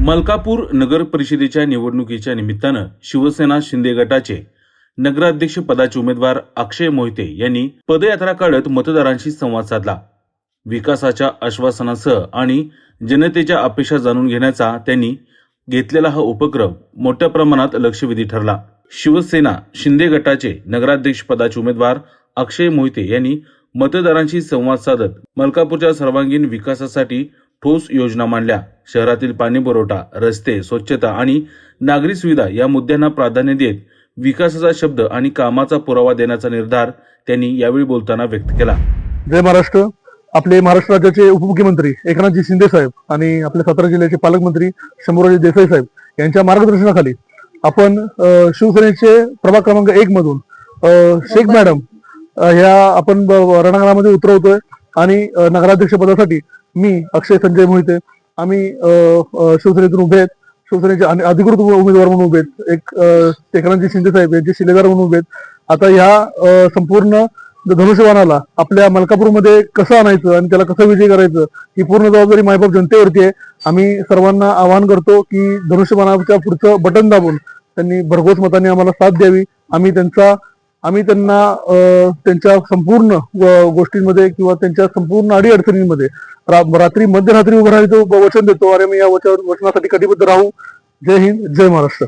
मलकापूर नगर परिषदेच्या निवडणुकीच्या निमित्तानं शिवसेना शिंदे गटाचे नगराध्यक्ष पदाचे उमेदवार अक्षय मोहिते यांनी पदयात्रा काढत मतदारांशी संवाद साधला. विकासाच्या आश्वासनासह आणि जनतेच्या अपेक्षा जाणून घेण्याचा त्यांनी घेतलेला हा उपक्रम मोठ्या प्रमाणात लक्षवेधी ठरला. शिवसेना शिंदे गटाचे नगराध्यक्ष पदाचे उमेदवार अक्षय मोहिते यांनी मतदारांशी संवाद साधत मलकापूरच्या सर्वांगीण विकासासाठी ठोस योजना मांडल्या. शहरातील पाणी पुरवठा रस्ते स्वच्छता आणि नागरी सुविधा या मुद्द्यांना प्राधान्य देत विकासाचा शब्द आणि कामाचा पुरावा देण्याचा निर्धार त्यांनी यावेळी बोलताना व्यक्त केला. जय महाराष्ट्र. आपले महाराष्ट्र राज्याचे उपमुख्यमंत्री एकनाथजी शिंदे साहेब आणि आपल्या सातारा जिल्ह्याचे पालकमंत्री शंभूराजे देसाई साहेब यांच्या मार्गदर्शनाखाली आपण शिवसेनेचे प्रभाग क्रमांक एक मधून शेख मॅडम ह्या आपण रणांगणामध्ये उतरवतोय आणि नगराध्यक्ष पदासाठी मी अक्षय संजय मोहिते आम्ही शिवसेनेतून उभे आहेत. शिवसेनेचे अधिकृत उमेदवार म्हणून उभे आहेत. एक अ, शिंदे साहेब यांचे शिलेदार म्हणून उभे आहेत. आता ह्या संपूर्ण धनुष्यबाणाला आपल्या मलकापूरमध्ये कसं आणायचं आणि त्याला कसं विजय करायचं ही पूर्ण जबाबदारी मायबाप जनतेवरती आहे. आम्ही सर्वांना आवाहन करतो की धनुष्यबाणाच्या पुढचं बटन दाबून त्यांनी भरघोस मताने आम्हाला साथ द्यावी. आम्ही त्यांचा आम्ही त्यांना अं, त्यांच्या संपूर्ण गोष्टींमध्ये किंवा त्यांच्या संपूर्ण अडीअडचणींमध्ये रा- रात्री मध्यरात्री उभं राहायचं वचन देतो. अरे मी या वचन- वचनासाठी कटिबद्ध राहू? जय हिंद जय महाराष्ट्र.